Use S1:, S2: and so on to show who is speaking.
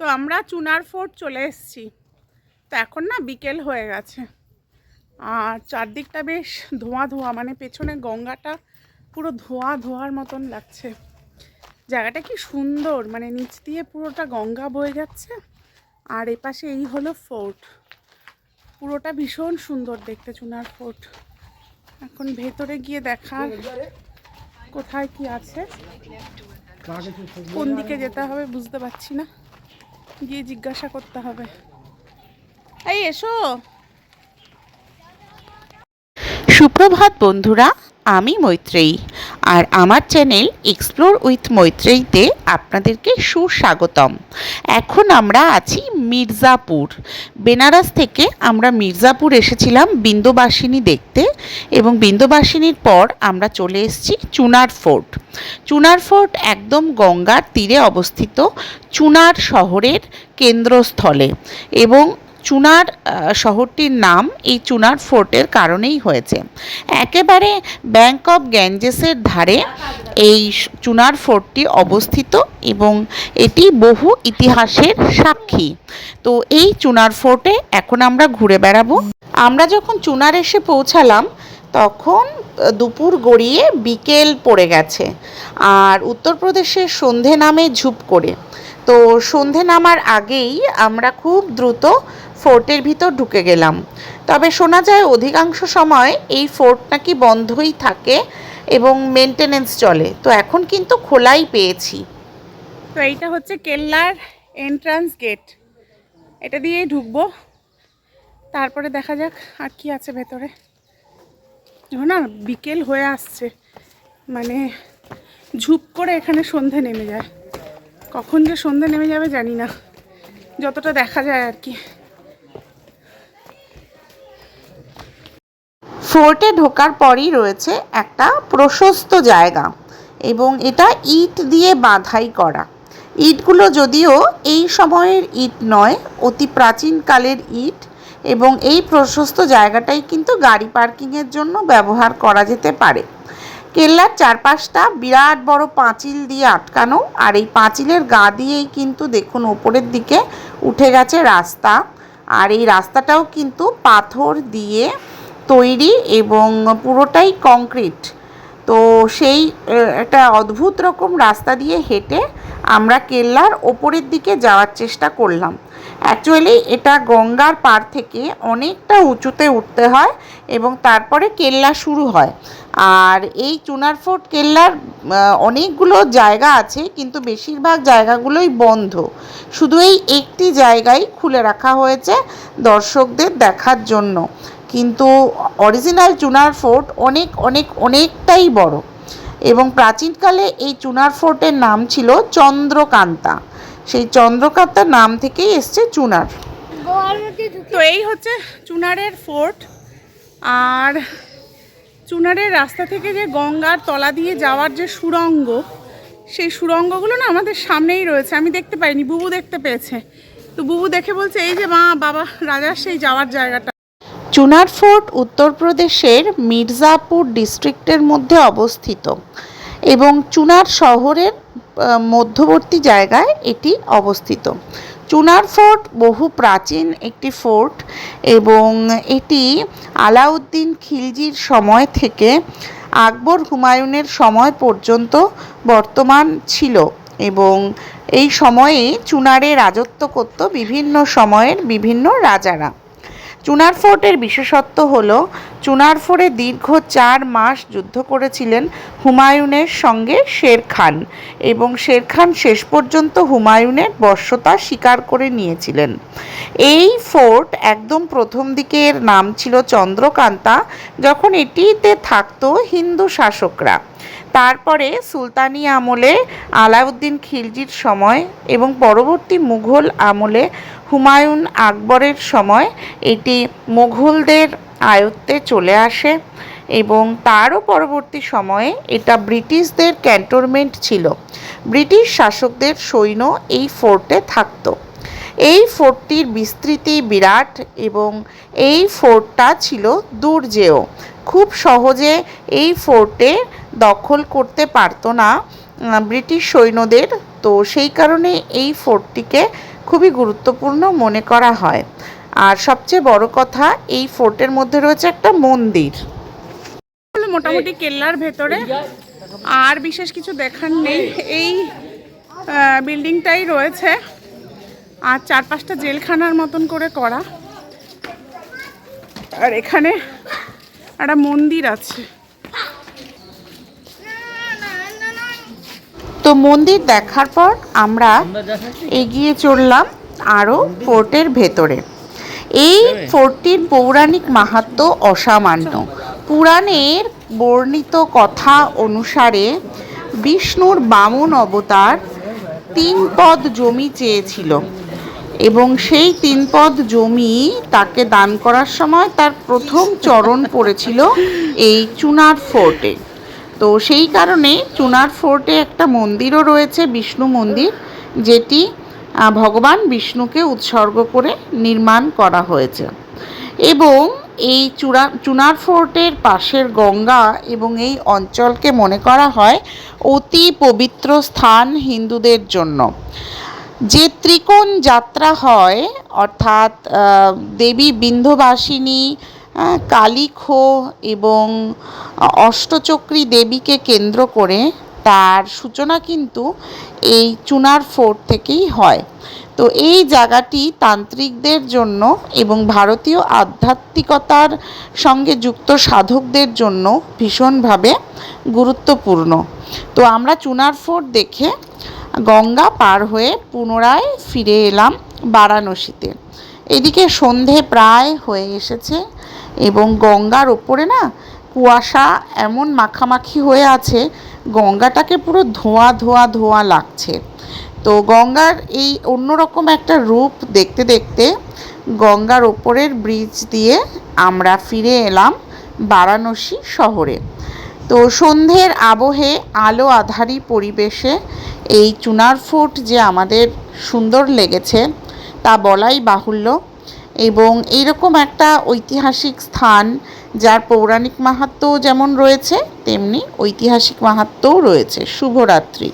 S1: তো আমরা চুনার ফোর্ট চলে এসেছি। তো এখন না বিকেল হয়ে গেছে। আর চারদিকটা বেশ ধোঁয়া ধোঁয়া মানে পেছনে গঙ্গাটা পুরো ধোঁয়া ধোঁয়ার মতন লাগছে। জায়গাটা কি সুন্দর মানে নিচ দিয়ে পুরোটা গঙ্গা বয়ে যাচ্ছে, আর এপাশে এই হলো ফোর্ট। পুরোটা ভীষণ সুন্দর দেখতে চুনার ফোর্ট। এখন ভেতরে গিয়ে দেখার কোথায় কি আছে, কোন দিকে যেতে হবে বুঝতে পারছি না। গিয়ে জিজ্ঞাসা করতে হবে। এই এসো।
S2: সুপ্রভাত বন্ধুরা আমি মৈত্রেয়ী। আর আমার চ্যানেল এক্সপ্লোর উইথ মৈত্রেয়ীতে আপনাদেরকে সুস্বাগতম। এখন আমরা আছি মির্জাপুর। বেনারস থেকে আমরা মির্জাপুর এসেছিলাম বিন্দুবাসিনী দেখতে এবং বিন্দুবাসিনীর পর আমরা চলে এসেছি চুনার ফোর্ট। চুনার ফোর্ট একদম গঙ্গার তীরে অবস্থিত চুনার শহরের কেন্দ্রস্থলে এবং চুনার শহরটির নাম এই চুনার ফোর্টের কারণেই হয়েছে। একেবারে ব্যাংক অফ গ্যাঞ্জেসের ধারে এই চুনার ফোর্টটি অবস্থিত এবং এটি বহু ইতিহাসের সাক্ষী। তো এই চুনার ফোর্টে এখন আমরা ঘুরে বেড়াবো। আমরা যখন চুনার এসে পৌঁছালাম, তখন দুপুর গড়িয়ে বিকেল পড়ে গেছে। আর উত্তরপ্রদেশের সন্ধে নামে ঝুপ করে তো সন্ধে নামার আগেই আমরা খুব দ্রুত ফোর্টের ভিতর ঢুকে গেলাম। তবে শোনা যায় অধিকাংশ সময় এই ফোর্ট নাকি বন্ধই থাকে এবং মেনটেনেন্স চলে। তো এখন কিন্তু খোলাই পেয়েছি।
S1: তো এইটা হচ্ছে কেল্লার এন্ট্রান্স গেট। এটা দিয়েই ঢুকবো। তারপরে দেখা যাক আর কি আছে ভেতরে। না, বিকেল হয়ে আসছে। মানে ঝুপ করে এখানে সন্ধে নেমে যায়। কখন যে সন্ধে নেমে যাবে জানি না। যতটা দেখা যায় আর কি।
S2: ফোর্টে ঢোকার পরই রয়েছে একটা প্রশস্ত জায়গা এবং এটা ইট দিয়ে বাঁধাই করা। ইটগুলো যদিও এই সময়ের ইট নয়, অতি প্রাচীনকালের ইট এবং এই প্রশস্ত জায়গাটাই কিন্তু গাড়ি পার্কিংয়ের জন্য ব্যবহার করা যেতে পারে। কেল্লার চারপাশটা বিরাট বড় পাঁচিল দিয়ে আটকানো, আর এই পাঁচিলের গা দিয়েই কিন্তু দেখুন ওপরের দিকে উঠে গেছে রাস্তা। আর এই রাস্তাটাও কিন্তু পাথর দিয়ে তৈরি এবং পুরোটাই কংক্রিট। তো সেই একটা অদ্ভুত রকম রাস্তা দিয়ে হেঁটে আমরা কেল্লার ওপরের দিকে যাওয়ার চেষ্টা করলাম। অ্যাকচুয়ালি এটা গঙ্গার পার থেকে অনেকটা উঁচুতে উঠতে হয় এবং তারপরে কেল্লা শুরু হয়। আর এই চুনার ফোর্ট কেল্লার অনেকগুলো জায়গা আছে, কিন্তু বেশিরভাগ জায়গাগুলোই বন্ধ। শুধু এই একটি জায়গায় খুলে রাখা হয়েছে দর্শকদের দেখার জন্য। কিন্তু অরিজিনাল চুনার ফোর্ট অনেক অনেক, অনেকটাই বড়। এবং প্রাচীনকালে এই চুনার ফোর্টের নাম ছিল চন্দ্রকান্তা। সেই চন্দ্রকান্তার নাম থেকেই এসছে চুনার।
S1: তো এই হচ্ছে চুনারের ফোর্ট। আর চুনারের রাস্তা থেকে যে গঙ্গার তলা দিয়ে যাওয়ার যে সুরঙ্গ সেই সুরঙ্গগুলো না আমাদের সামনেই রয়েছে। আমি দেখতে পাইনি বুবু দেখতে পেয়েছে। তো বুবু দেখে বলছে এই যে মা বাবা রাজার সেই যাওয়ার জায়গাটা।
S2: চুনার ফোর্ট উত্তরপ্রদেশের মির্জাপুর ডিস্ট্রিক্টের মধ্যে অবস্থিত এবং চুনার শহরের মধ্যবর্তী জায়গায় এটি অবস্থিত। চুনার ফোর্ট বহু প্রাচীন একটি ফোর্ট এবং এটি আলাউদ্দিন খিলজির সময় থেকে আকবর হুমায়ুনের সময় পর্যন্ত বর্তমান ছিল এবং এই সময়ে চুনারে রাজত্ব করত বিভিন্ন সময়ের বিভিন্ন রাজারা। চুনার ফোর্টের বিশেষত্ব হল চুনার ফোর্টে দীর্ঘ চার মাস যুদ্ধ করেছিলেন হুমায়ুনের সঙ্গে শের খান এবং শের খান শেষ পর্যন্ত হুমায়ুনের বশ্যতা স্বীকার করে নিয়েছিলেন। এই ফোর্ট একদম প্রথম দিকের নাম ছিল চন্দ্রকান্তা, যখন এটিতে থাকতো হিন্দু শাসকরা। তারপরে সুলতানি আমলে আলাউদ্দিন খিলজির সময় এবং পরবর্তী মুঘল আমলে হুমায়ুন আকবরের সময় এটি মুঘলদের আয়ত্তে চলে আসে এবং তারও পরবর্তী সময়ে এটা ব্রিটিশদের ক্যান্টনমেন্ট ছিল। ব্রিটিশ শাসকদের সৈন্য এই ফোর্টে থাকতো। এই ফোর্টটির বিস্তৃতি বিরাট এবং এই ফোর্টটা ছিল দুর্জেয়। খুব সহজে এই ফোর্টে দখল করতে পারতো না ব্রিটিশ সৈন্যদের। তো সেই কারণে এই ফোর্টটিকে খুবই গুরুত্বপূর্ণ মনে করা হয়। আর সবচেয়ে বড় কথা এই ফোর্টের মধ্যে রয়েছে একটা মন্দির।
S1: মোটামুটি কেল্লার ভেতরে। আর বিশেষ কিছু দেখার নেই। এই বিল্ডিংটাই রয়েছে। আর চার পাঁচটা জেলখানার মতন করে করা। আর এখানে একটা মন্দির আছে।
S2: তো মন্দির দেখার পর আমরা এগিয়ে চললাম আরও ফোর্টের ভেতরে। এই ফোর্টটির পৌরাণিক মাহাত্ম অসামান্য। পুরাণের বর্ণিত কথা অনুসারে বিষ্ণুর বামন অবতার তিন পদ জমি চেয়েছিল এবং সেই তিন পদ জমি তাকে দান করার সময় তার প্রথম চরণ পড়েছিল এই চুনার ফোর্টে। তো সেই কারণে চুনার ফোর্টে একটা মন্দিরও রয়েছে বিষ্ণু মন্দির যেটি ভগবান বিষ্ণুকে উৎসর্গ করে নির্মাণ করা হয়েছে। এবং এই চূড়া, চুনার ফোর্টের পাশের গঙ্গা এবং এই অঞ্চলকে মনে করা হয় অতি পবিত্র স্থান হিন্দুদের জন্য। যে ত্রিকোণ যাত্রা হয়, অর্থাৎ দেবী বিন্ধবাসিনী কালীখো এবং অষ্টচক্রী দেবীকে কেন্দ্র করে তার সূচনা কিন্তু এই চুনার ফোর্ট থেকেই হয়। তো এই জায়গাটি তান্ত্রিকদের জন্য এবং ভারতীয় আধ্যাত্মিকতার সঙ্গে যুক্ত সাধকদের জন্য ভীষণভাবে গুরুত্বপূর্ণ। তো আমরা চুনার ফোর্ট দেখে গঙ্গা পার হয়ে পুনরায় ফিরে এলাম বারাণসীতে। এদিকে সন্ধে প্রায় হয়ে এসেছে এবং গঙ্গার ওপরে না কুয়াশা এমন মাখামাখি হয়ে আছে গঙ্গাটাকে পুরো ধোঁয়া ধোঁয়া ধোঁয়া লাগছে। তো গঙ্গার এই অন্যরকম একটা রূপ দেখতে দেখতে গঙ্গার ওপরের ব্রিজ দিয়ে আমরা ফিরে এলাম বারাণসী শহরে। তো সন্ধ্যের আবহে আলো আধারি পরিবেশে এই চুনার ফোর্ট যে আমাদের সুন্দর লেগেছে তা বলাই বাহুল্য এবং এইরকম একটা ঐতিহাসিক স্থান যার পৌরাণিক মাহাত্মও যেমন রয়েছে তেমনি ঐতিহাসিক মাহাত্ম্যও রয়েছে। শুভরাত্রি।